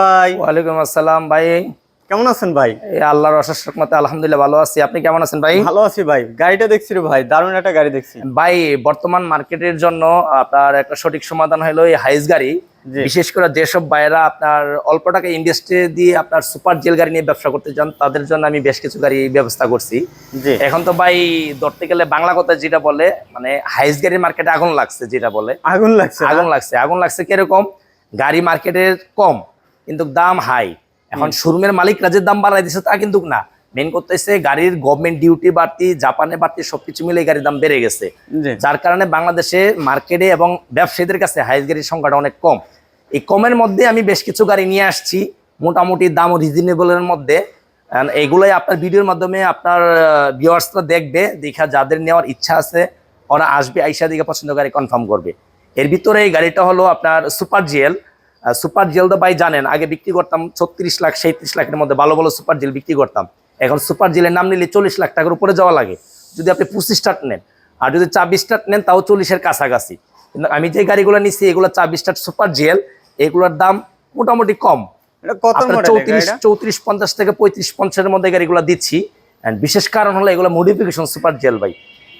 ভাই। ওয়ালাইকুম আসসালাম ভাই। কেমন আছেন ভাই? আল্লাহর অশেষ আলহামদুলিল্লাহ ভালো আছি। আপনি কেমন আছেন ভাই? ভালো আছি ভাই। গাড়িটা দেখছি রে ভাই দারুণ একটা গাড়ি দেখছি। ভাই বর্তমান মার্কেটের জন্য আপনার একটা সঠিক সমাধান হলো এই হাইস গাড়ি। বিশেষ করে যেসব ভাইয়েরা আপনার অল্প টাকা ইন্ডাস্ট্রি দিয়ে আপনার সুপার জেল গাড়ি নিয়ে ব্যবসা করতে চান তাদের জন্য আমি বেশ কিছু গাড়ি ব্যবস্থা করছি। এখন তো ভাই ধরতে গেলে বাংলা কথা যেটা বলে মানে হাইস গাড়ির মার্কেটে আগুন লাগছে যেটা বলে। আগুন লাগছে আগুন লাগছে। আগুন লাগছে কীরকম? গাড়ি মার্কেটের কম। কিন্তু দাম হাই এখন শোরুমের মালিকরা যে দাম বাড়াই দিচ্ছে তা কিন্তু না। মেন করতেছে গাড়ির গভর্নমেন্ট ডিউটি বাড়তি জাপানে বাড়তি সবকিছু মিলে এই গাড়ির দাম বেড়ে গেছে। যার কারণে বাংলাদেশে মার্কেটে এবং ব্যবসায়ীদের কাছে হাইস গাড়ির সংখ্যাটা অনেক কম। এই কমের মধ্যে আমি বেশ কিছু গাড়ি নিয়ে আসছি মোটামুটি দাম রিজনেবলের মধ্যে। এগুলোই আপনার ভিডিওর মাধ্যমে আপনার ভিউয়ার্সরা দেখবে দেখা যাদের নেওয়ার ইচ্ছা আছে ওরা আসবে আইসা দিকে পছন্দ গাড়ি কনফার্ম করবে। এর ভিতরে এই গাড়িটা হলো আপনার সুপার জেল সুপার জেল তো ভাই জানেন আগে বিক্রি করতাম ছত্রিশ লাখ সাঁত্রিশ লাখের মধ্যে ভালো ভালো সুপার জেল বিক্রি করতাম। এখন সুপার জেলের নাম নিলে চল্লিশ লাখ টাকার উপরে যাওয়া লাগে। যদি আপনি পঁচিশ স্টার্ট নেন আর যদি চাবিশ স্টার্ট নেন তাও চল্লিশের কাছাকাছি। কিন্তু আমি যে গাড়িগুলো নিচ্ছি এগুলো চাবিশ স্টার্ট সুপার জেল এগুলোর দাম মোটামুটি কম। চৌত্রিশ চৌত্রিশ পঞ্চাশ থেকে পঁয়ত্রিশ পঞ্চাশের মধ্যে গাড়িগুলো দিচ্ছি। বিশেষ কারণ হলো এগুলো মডিফিকেশন সুপার জেল ভাই।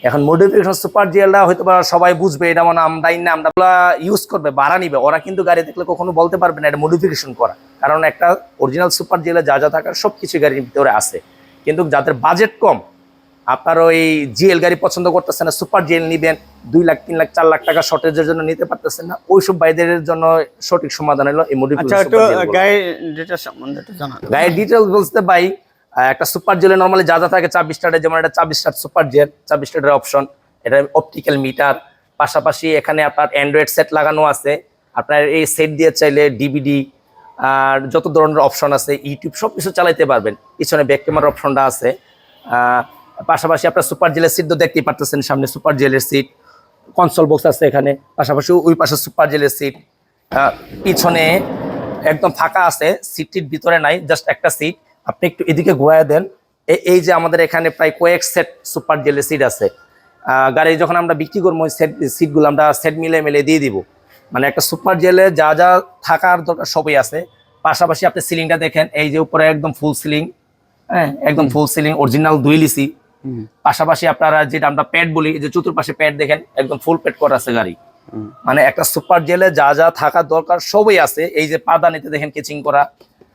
এখন মডিফিকেশন সুপার জেলটা হয়তো বা সবাই বুঝবে এটা মানে আমরাই না আমরা ইউজ করবে ভাড়া নিবে। ওরা কিন্তু গাড়ি দেখলে কখনো বলতে পারবে না এটা মডিফিকেশন করা। কারণ একটা অরিজিনাল সুপার জেলে যা যা থাকার সব কিছু গাড়ির ভিতরে আছে। কিন্তু যাদের বাজেট কম আপনার ওই জিএল গাড়ি পছন্দ করতেছেন না সুপার জেল নিবেন দুই লাখ তিন লাখ চার লাখ টাকা শর্টেজের জন্য নিতে পারতেছেন না ওইসব বাইদের জন্য সঠিক সমাধান হলো এই আচ্ছা মডিফিকেশন একটু গাড়ি ডিটেলস বলতে ভাই একটা সুপার জেলে নর্মালি যা যা থাকে চাবিশ স্টারের যেমন একটা চাবিশ স্টার সুপার জেল চাবিশ স্টারের অপশন এটা অপটিক্যাল মিটার পাশাপাশি এখানে আপনার অ্যান্ড্রয়েড সেট লাগানো আছে, আপনার এই সেট দিয়ে চাইলে ডিভিডি আর যত ধরনের অপশন আছে ইউটিউব সব কিছু চালাইতে পারবেন, পিছনে ব্যাক ক্যামেরার অপশনটা আছে পাশাপাশি আপনার সুপার জেলের সিট তো দেখতেই পারতেছেন, সামনে সুপার জেলের সিট কনসোল বক্স আছে এখানে, পাশাপাশি ওই পাশে সুপার জেলের সিট পিছনে একদম ফাঁকা আছে সিটটির ভিতরে নাই জাস্ট একটা সিট আপনি একটু এদিকে ঘোরায় দেন। এই যে আমাদের এখানে প্রায় কয়েক সেট সুপার জেলের সিট আছে। গাড়ি যখন আমরা বিক্রি করব সেট সিটগুলো আমরা সেট মিলে মিলে দিয়ে দিব। মানে একটা সুপার জেলে যা যা থাকার দরকার সবই আছে। পাশাপাশি আপনি সিলিংটা দেখেন এই যে উপরে একদম ফুল সিলিং হ্যাঁ একদম ফুল সিলিং অরিজিনাল দুই লিসি। পাশাপাশি আপনারা যেটা আমরা প্যাড বলি যে চতুর্পাশে প্যাড দেখেন একদম ফুল প্যাড করা আছে গাড়ি। মানে একটা সুপার জেলে যা যা থাকার দরকার সবই আছে। এই যে পাদানিতে দেখেন কেচিং করা।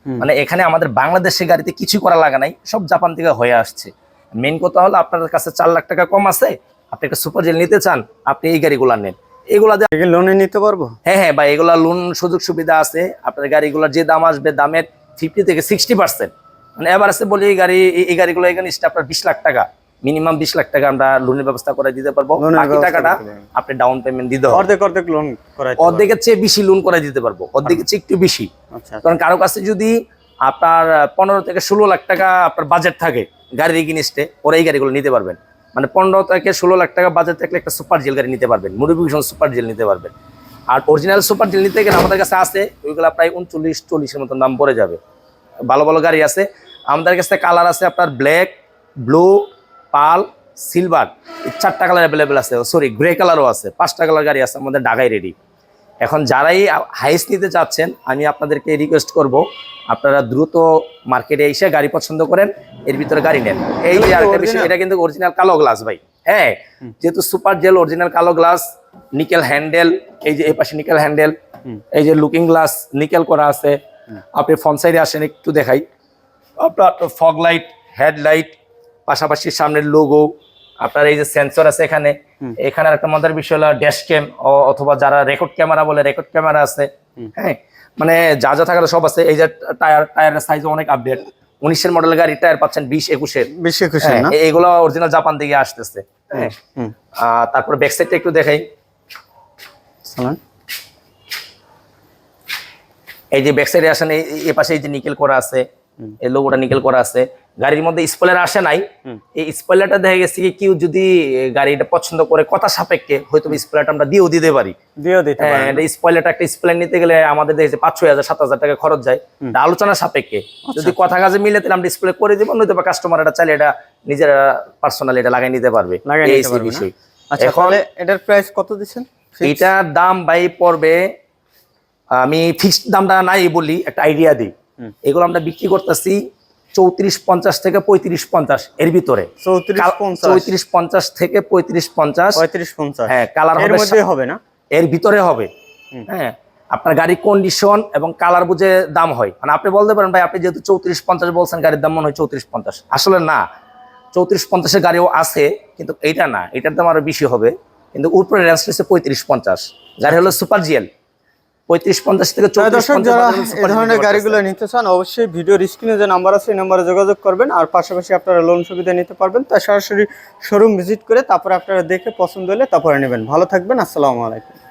মানে এখানে আমাদের বাংলাদেশের গাড়িতে কিছু করা লাগা নাই সব জাপান থেকে হয়ে আসছে। মেন কথা হলো আপনার কাছে চার লাখ টাকা কম আছে আপনি একটা সুপার জেল নিতে চান আপনি এই গাড়িগুলো নেন। এগুলা লোনে নিতে পারব? হ্যাঁ হ্যাঁ বা এগুলা লোন সুযোগ সুবিধা আছে। আপনার গাড়িগুলোর যে দাম আসবে দামের ফিফটি থেকে সিক্সটি পার্সেন্ট মানে এবার আছে বলি এই গাড়ি এই- এই গাড়িগুলো এখানে আপনার বিশ লাখ টাকা। মিনিমাম বিশ লাখ টাকা আমরা লোনের ব্যবস্থা করে দিতে পারব। বাকি টাকাটা আপনি ডাউন পেমেন্ট দিতে হবে। অর্ধেক অর্ধেক লোন অর্ধেকের চেয়ে বেশি লোন করে দিতে পারব। অর্ধেকের চেয়ে একটু বেশি। আচ্ছা। কারণ কারও কাছে যদি আপনার পনেরো থেকে ষোলো লাখ টাকা আপনার বাজেট থাকে গাড়ির এগিনিস্টে ওরা এই গাড়িগুলো নিতে পারবেন। মানে পনেরো থেকে ষোলো লাখ টাকা বাজেট থাকলে একটা সুপার জেল গাড়ি নিতে পারবেন। মডিফিকেশন সুপার জেল নিতে পারবেন। আর অরিজিনাল সুপার জেল নিতে গেলে আমাদের কাছে আছে ওইগুলো প্রায় উনচল্লিশ চল্লিশের মতন দাম পড়ে যাবে। ভালো ভালো গাড়ি আছে। আমাদের কাছে কালার আছে আপনার ব্ল্যাক ব্লু পাল সিলভার চারটা কালার অ্যাভেলেবেল আছে সরি গ্রে কালারও আছে পাঁচটা কালার গাড়ি আছে আমাদের ঢাকায় রেডি এখন যারাই হাইস নিতে চাচ্ছেন আমি আপনাদেরকে রিকোয়েস্ট করব আপনারা দ্রুত মার্কেটে এসে গাড়ি পছন্দ করেন এর ভিতরে গাড়ি নেন। এই যে আরেকটা বিষয় এটা কিন্তু অরিজিনাল কালো গ্লাস ভাই। হ্যাঁ যেহেতু সুপার জেল অরিজিনাল কালো গ্লাস নিকেল হ্যান্ডেল এই যে এই পাশে নিকেল হ্যান্ডেল এই যে লুকিং গ্লাস নিকেল করা আছে। আপনি ফ্রন্ট সাইডে আসেন একটু দেখাই। আপনার ফগ লাইট হেডলাইট পাশাপাশি সামনের লোগো আপনার এই যে সেন্সর আছে এখানে এখানে একটা মজার বিষয় হলো ড্যাশ ক্যাম অথবা যারা রেকর্ড ক্যামেরা বলে রেকর্ড ক্যামেরা আছে হ্যাঁ মানে যা যা থাকার সব আছে এই যে টায়ার টায়ারের সাইজ অনেক আপডেট উনিশের মডেল গাড়ি টায়ার পাচ্ছেন বিশ একুশের। বেশি খুশি হ্যাঁ, এগুলো অরিজিনাল জাপান থেকে আসতেছে হ্যাঁ। তারপর ব্যাক সাইডটা একটু দেখাই। এই যে ব্যাক সাইডে আসেন এই পাশে এই যে নিকেল করা আছে এই লোগোটা নিকেল করা আছে। গাড়ির মধ্যে স্পয়লার আসে নাই। এই স্পয়লারটা দেখা গেছে কি কেউ যদি গাড়িটা পছন্দ করে কথা সাপেক্ষে হয়তো স্পয়লারটা আমরা দিয়েও দিতে পারি। দিয়েও দিতে হ্যাঁ, এটা স্পয়লারটা একটা স্পয়লার নিতে গেলে আমাদের দেখেছে পাঁচ ছয় হাজার সাত হাজার টাকা খরচ যায়। আলোচনা সাপেক্ষে। যদি কথা কাজে মিলে তাহলে আমরা ডিসপ্লে করে দিব নয়তো বা কাস্টমার এটা চাইলে এটা নিজের পার্সোনাল এটা লাগাই নিতে পারবে। এই? বিষয়। আচ্ছা এখন এটার প্রাইস কত দিচ্ছেন? এটার দাম ভাই পড়বে আমি ফিক্সড দামটা নাই বলি একটা আইডিয়া দিই। এগুলো আমরা বিক্রি করতেছি চৌত্রিশ পঞ্চাশ থেকে পঁয়ত্রিশ পঞ্চাশ এর ভিতরে। চৌত্রিশ পঞ্চাশ। থেকে পঁয়ত্রিশ পঞ্চাশ। পঁয়ত্রিশ পঞ্চাশ। হ্যাঁ কালার হবে না? এর ভিতরে হবে। হ্যাঁ আপনার গাড়ির কন্ডিশন এবং কালার বুঝে দাম হয়। মানে আপনি বলতে পারেন ভাই আপনি যেহেতু চৌত্রিশ পঞ্চাশ বলছেন গাড়ির দাম মনে হয় চৌত্রিশ পঞ্চাশ। আসলে না চৌত্রিশ পঞ্চাশের গাড়িও আছে কিন্তু এইটা না। এটার দাম আরও বেশি হবে। কিন্তু উপরে রেঞ্জ হচ্ছে পঁয়ত্রিশ পঞ্চাশ। গাড়ি হলো সুপার জিএল পঁয়ত্রিশ পঞ্চাশ থেকে দর্শক যারা এই ধরনের গাড়িগুলো নিতে চান অবশ্যই ভিডিওর স্ক্রিনে যে নাম্বার আছে এই নাম্বারে যোগাযোগ করবেন আর পাশাপাশি আপনারা লোন সুবিধা নিতে পারবেন। তা সরাসরি শোরুম ভিজিট করে তারপরে আপনারা দেখে পছন্দ হলে তারপরে নেবেন। ভালো থাকবেন আসসালামু আলাইকুম।